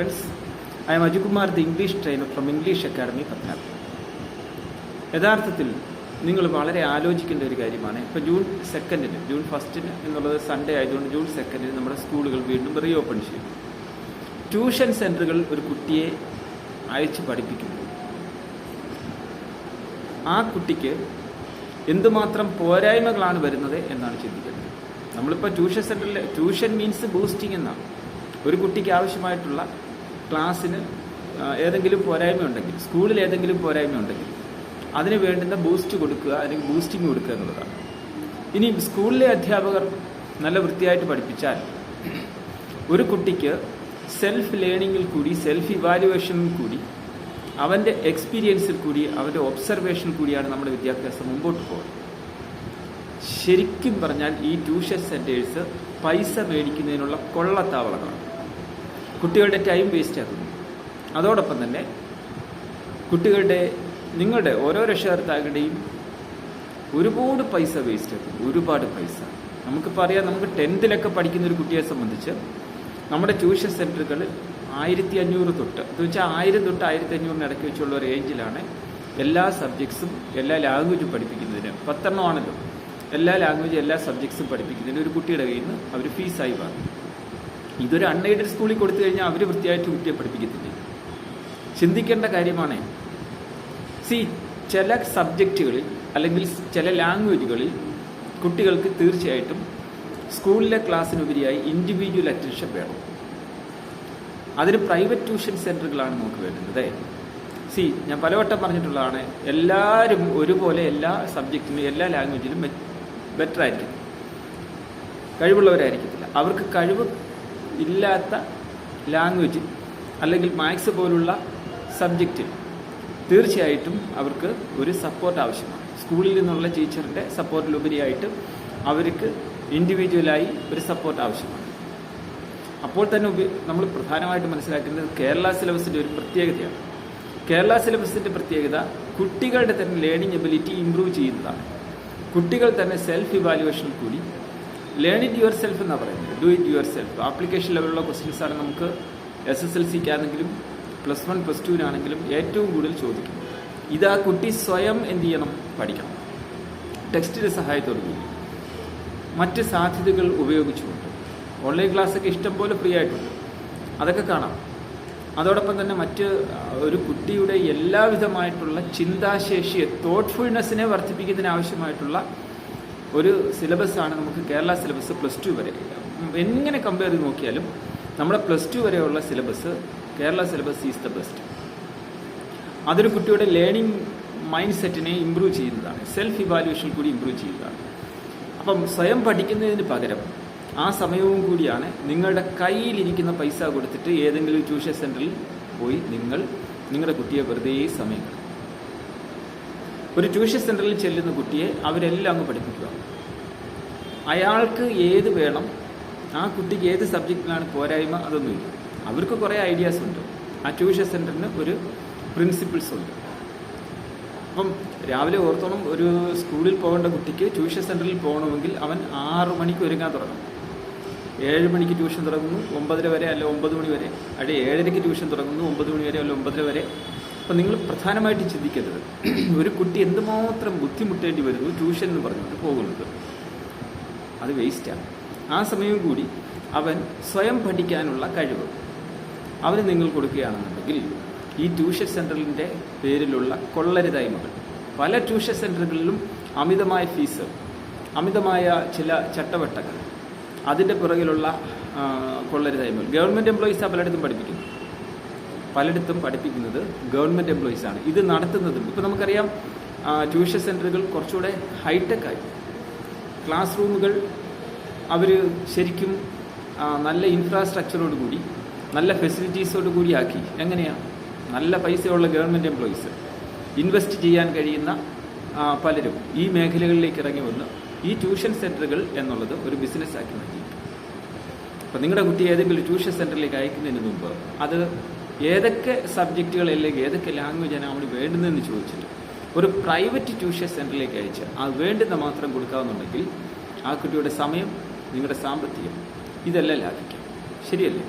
friends. I am Ajikumar the English trainer from English academy പത്താം യഥാർത്ഥത്തിൽ നിങ്ങൾ വളരെ ആലോചിക്കേണ്ട ഒരു കാര്യമാണ്. ഇപ്പോൾ ജൂൺ സെക്കൻഡിന് ജൂൺ ഫസ്റ്റിന് എന്നുള്ളത് സൺഡേ ആയതുകൊണ്ട് ജൂൺ സെക്കൻഡിന് നമ്മുടെ സ്കൂളുകൾ വീണ്ടും റീ ഓപ്പൺ ചെയ്യും. ട്യൂഷൻ സെന്ററുകൾ ഒരു കുട്ടിയെ അയച്ച് പഠിപ്പിക്കുന്നു. ആ കുട്ടിക്ക് എന്തുമാത്രം പോരായ്മകളാണ് വരുന്നത് എന്നാണ് ചിന്തിക്കുന്നത് നമ്മളിപ്പോൾ ട്യൂഷൻ സെന്ററിൽ ട്യൂഷൻ മീൻസ് ബൂസ്റ്റിംഗ് എന്നാണ്. ഒരു കുട്ടിക്ക് ആവശ്യമായിട്ടുള്ള ക്ലാസ്സിന് ഏതെങ്കിലും പോരായ്മ ഉണ്ടെങ്കിൽ സ്കൂളിൽ ഏതെങ്കിലും പോരായ്മ ഉണ്ടെങ്കിൽ അതിന് വേണ്ടുന്ന ബൂസ്റ്റ് കൊടുക്കുക അല്ലെങ്കിൽ ബൂസ്റ്റിംഗ് കൊടുക്കുക എന്നുള്ളതാണ്. ഇനി സ്കൂളിലെ അധ്യാപകർ നല്ല വൃത്തിയായിട്ട് പഠിപ്പിച്ചാൽ ഒരു കുട്ടിക്ക് സെൽഫ് ലേണിങ്ങിൽ കൂടി സെൽഫ് ഇവാലുവേഷനിൽ കൂടി അവന്റെ എക്സ്പീരിയൻസിൽ കൂടി അവന്റെ ഒബ്സർവേഷനിൽ കൂടിയാണ് നമ്മുടെ വിദ്യാഭ്യാസം മുമ്പോട്ട് പോകുന്നത്. ശരിക്കും പറഞ്ഞാൽ ഈ ട്യൂഷൻ സെന്റേഴ്സ് പൈസ മേടിക്കുന്നതിനുള്ള കൊള്ളത്താവളങ്ങളാണ്. കുട്ടികളുടെ ടൈം വേസ്റ്റ് ആക്കുന്നു. അതോടൊപ്പം തന്നെ കുട്ടികളുടെ നിങ്ങളുടെ ഓരോ രക്ഷകർത്താക്കളുടെയും ഒരുപാട് പൈസ വേസ്റ്റ് ആക്കും ഒരുപാട് പൈസ. നമുക്കിപ്പോൾ അറിയാം നമുക്ക് ടെൻത്തിലൊക്കെ പഠിക്കുന്ന ഒരു കുട്ടിയെ സംബന്ധിച്ച് നമ്മുടെ ട്യൂഷൻ സെന്ററുകൾ ആയിരത്തി അഞ്ഞൂറ് തൊട്ട് എന്ന് വെച്ചാൽ ആയിരം തൊട്ട് ആയിരത്തി അഞ്ഞൂറിന് ഇടയ്ക്ക് വെച്ചുള്ള റേഞ്ചിലാണ് എല്ലാ സബ്ജക്ട്സും എല്ലാ ലാംഗ്വേജും പഠിപ്പിക്കുന്നതിന്. പത്തെണ്ണമാണല്ലോ. എല്ലാ ലാംഗ്വേജും എല്ലാ സബ്ജക്ട്സും പഠിപ്പിക്കുന്നതിന് ഒരു കുട്ടിയുടെ കയ്യിൽ നിന്ന് അവർ ഫീസായി വാങ്ങും. ഇതൊരു അൺഎയ്ഡഡ് സ്കൂളിൽ കൊടുത്തു കഴിഞ്ഞാൽ അവർ വൃത്തിയായിട്ട് കുട്ടിയെ പഠിപ്പിക്കത്തില്ല. ചിന്തിക്കേണ്ട കാര്യമാണ്. സി ചില സബ്ജക്റ്റുകളിൽ അല്ലെങ്കിൽ ചില ലാംഗ്വേജുകളിൽ കുട്ടികൾക്ക് തീർച്ചയായിട്ടും സ്കൂളിലെ ക്ലാസ്സിനുപരിയായി ഇൻഡിവിജ്വൽ അറ്റൻഷൻ വേണം. അതിന് പ്രൈവറ്റ് ട്യൂഷൻ സെന്ററുകളാണ് നമുക്ക് വേണ്ടുന്നത് സി ഞാൻ പലവട്ടം പറഞ്ഞിട്ടുള്ളതാണ് എല്ലാവരും ഒരുപോലെ എല്ലാ സബ്ജക്റ്റിനും എല്ലാ ലാംഗ്വേജിലും ബെറ്റർ ആയിരിക്കും കഴിവുള്ളവരായിരിക്കത്തില്ല. അവർക്ക് കഴിവ് ഇല്ലാത്ത ലാംഗ്വേജ് അല്ലെങ്കിൽ മാത്സ് പോലുള്ള സബ്ജക്റ്റിൽ തീർച്ചയായിട്ടും അവർക്ക് ഒരു സപ്പോർട്ട് ആവശ്യമാണ്. സ്കൂളിൽ നിന്നുള്ള ടീച്ചറിന്റെ സപ്പോർട്ടിലുപരിയായിട്ട് അവർക്ക് ഇൻഡിവിജ്വലായി ഒരു സപ്പോർട്ട് ആവശ്യമാണ്. അപ്പോൾ തന്നെ നമ്മൾ പ്രധാനമായിട്ട് മനസ്സിലാക്കുന്നത് കേരള സിലബസിന്റെ ഒരു പ്രത്യേകതയാണ്. കേരള സിലബസിന്റെ പ്രത്യേകത കുട്ടികളുടെ തന്നെ ലേണിംഗ് എബിലിറ്റി ഇമ്പ്രൂവ് ചെയ്യുന്നതാണ്. കുട്ടികൾ തന്നെ സെൽഫ് ഇവാലുവേഷനിൽ കൂടി ലേൺ ഇറ്റ് യുവർ സെൽഫ് എന്നാണ് പറയുന്നത്. Do it your self application ലെവലുള്ള questions ആണ് നമുക്ക് എസ് എസ് എൽ സിക്കാണെങ്കിലും പ്ലസ് വൺ പ്ലസ് ടുവിനാണെങ്കിലും ഏറ്റവും കൂടുതൽ ചോദിക്കുന്നത്. ഇത് ആ കുട്ടി സ്വയം എന്ത് ചെയ്യണം? പഠിക്കണം. ടെക്സ്റ്റിന്റെ സഹായത്തോട് കൂടി. മറ്റ് സാധ്യതകൾ ഉപയോഗിച്ചുകൊണ്ട്. ഓൺലൈൻ ക്ലാസ്സൊക്കെ ഇഷ്ടം പോലെ ഫ്രീ ആയിട്ടുണ്ട്. അതൊക്കെ കാണാം. അതോടൊപ്പം തന്നെ മറ്റ് ഒരു കുട്ടിയുടെ എല്ലാവിധമായിട്ടുള്ള ചിന്താശേഷിയെ തോട്ട്ഫുൾനെസ്സിനെ വർദ്ധിപ്പിക്കുന്നതിന് ആവശ്യമായിട്ടുള്ള ഒരു സിലബസാണ് നമുക്ക് കേരള സിലബസ് പ്ലസ് ടു വരെ. എങ്ങനെ കമ്പയർ ചെയ്ത് നോക്കിയാലും നമ്മുടെ പ്ലസ് ടു വരെയുള്ള syllabus Kerala syllabus is the best. അതൊരു കുട്ടിയുടെ ലേണിംഗ് മൈൻഡ് സെറ്റിനെ ഇമ്പ്രൂവ് ചെയ്യുന്നതാണ്. സെൽഫ് ഇവാലുവേഷൻ കൂടി ഇമ്പ്രൂവ് ചെയ്യുന്നതാണ്. അപ്പം സ്വയം പഠിക്കുന്നതിന് പകരം ആ സമയവും കൂടിയാണ് നിങ്ങളുടെ കയ്യിലിരിക്കുന്ന പൈസ കൊടുത്തിട്ട് ഏതെങ്കിലും ട്യൂഷൻ സെന്ററിൽ പോയി നിങ്ങൾ നിങ്ങളുടെ കുട്ടിയെ വെറുതെ സമയം. ഒരു ട്യൂഷൻ സെന്ററിൽ ചെല്ലുന്ന കുട്ടിയെ അവരെല്ലാം അങ്ങ് പഠിപ്പിക്കുക. അയാൾക്ക് ഏത് വേണം ആ കുട്ടിക്ക് ഏത് സബ്ജക്റ്റിലാണ് പോരായ്മ അതൊന്നുമില്ല അവർക്ക് കുറേ ഐഡിയാസ് ഉണ്ട്. ആ ട്യൂഷൻ സെന്ററിന് ഒരു പ്രിൻസിപ്പിൾസ് ഉണ്ട്. അപ്പം രാവിലെ ഓർത്തോണം ഒരു സ്കൂളിൽ പോകേണ്ട കുട്ടിക്ക് ട്യൂഷൻ സെന്ററിൽ പോകണമെങ്കിൽ അവൻ ആറു മണിക്ക് ഒരുങ്ങാൻ തുടങ്ങും. ഏഴ് മണിക്ക് ട്യൂഷൻ തുടങ്ങുന്നു ഒമ്പതര വരെ അല്ല ഒമ്പത് മണി വരെ. അല്ലെ ഏഴരയ്ക്ക് ട്യൂഷൻ തുടങ്ങുന്നു ഒമ്പത് മണി വരെ അല്ല ഒമ്പതര വരെ. അപ്പം നിങ്ങൾ പ്രധാനമായിട്ട് ചിന്തിക്കരുത്. ഒരു കുട്ടി എന്തുമാത്രം ബുദ്ധിമുട്ടേണ്ടി വരുന്നു ട്യൂഷൻ എന്ന് പറഞ്ഞിട്ട് പോകുന്നത്. അത് വേസ്റ്റാണ് ആ സമയം കൂടി അവൻ സ്വയം പഠിക്കാനുള്ള കഴിവ്. അവന് നിങ്ങൾ കൊടുക്കുകയാണെന്നുണ്ടെങ്കിൽ ഈ ട്യൂഷൻ സെന്ററിന്റെ പേരിലുള്ള കൊള്ളരുതായ്മകൾ പല ട്യൂഷൻ സെന്ററുകളിലും അമിതമായ ഫീസ് അമിതമായ ചില ചട്ടവട്ടങ്ങൾ അതിന്റെ പുറകിലുള്ള കൊള്ളരുതായ്മകൾ ഗവൺമെന്റ് എംപ്ലോയീസ് പലയിടത്തും പഠിപ്പിക്കുന്നത് പലയിടത്തും പഠിപ്പിക്കുന്നത് ഗവൺമെന്റ് എംപ്ലോയീസ് ആണ്. ഇത് നടത്തുന്നതും ഇപ്പോൾ നമുക്കറിയാം ട്യൂഷൻ സെന്ററുകൾ കുറച്ചുകൂടെ ഹൈടെക് ആയി. ക്ലാസ് റൂമുകൾ അവർ ശരിക്കും നല്ല ഇൻഫ്രാസ്ട്രക്ചറോട് കൂടി നല്ല ഫെസിലിറ്റീസോട് കൂടി ആക്കി. എങ്ങനെയാണ് നല്ല പൈസയുള്ള ഗവൺമെന്റ് എംപ്ലോയീസ് ഇൻവെസ്റ്റ് ചെയ്യാൻ കഴിയുന്ന പലരും ഈ മേഖലകളിലേക്ക് ഇറങ്ങി വന്ന് ഈ ട്യൂഷൻ സെന്ററുകൾ എന്നുള്ളത് ഒരു ബിസിനസ് ആക്കി മാറ്റി അപ്പം നിങ്ങളുടെ കുട്ടി ഏതെങ്കിലും ട്യൂഷൻ സെന്ററിലേക്ക് അയക്കുന്നതിന് മുമ്പ് അത് ഏതൊക്കെ സബ്ജക്റ്റുകൾ അല്ലെങ്കിൽ ഏതൊക്കെ ലാംഗ്വേജാണ് അവിടെ വേണ്ടുന്നതെന്ന് ചോദിച്ചിട്ട് ഒരു പ്രൈവറ്റ് ട്യൂഷൻ സെന്ററിലേക്ക് അയച്ച് അത് വേണ്ടുന്ന മാത്രം കൊടുക്കാവുന്നുണ്ടെങ്കിൽ ആ കുട്ടിയുടെ സമയം നിങ്ങളുടെ സാമ്പത്തികം ഇതെല്ലാം ലാഭിക്കാം. ശരിയല്ലേ?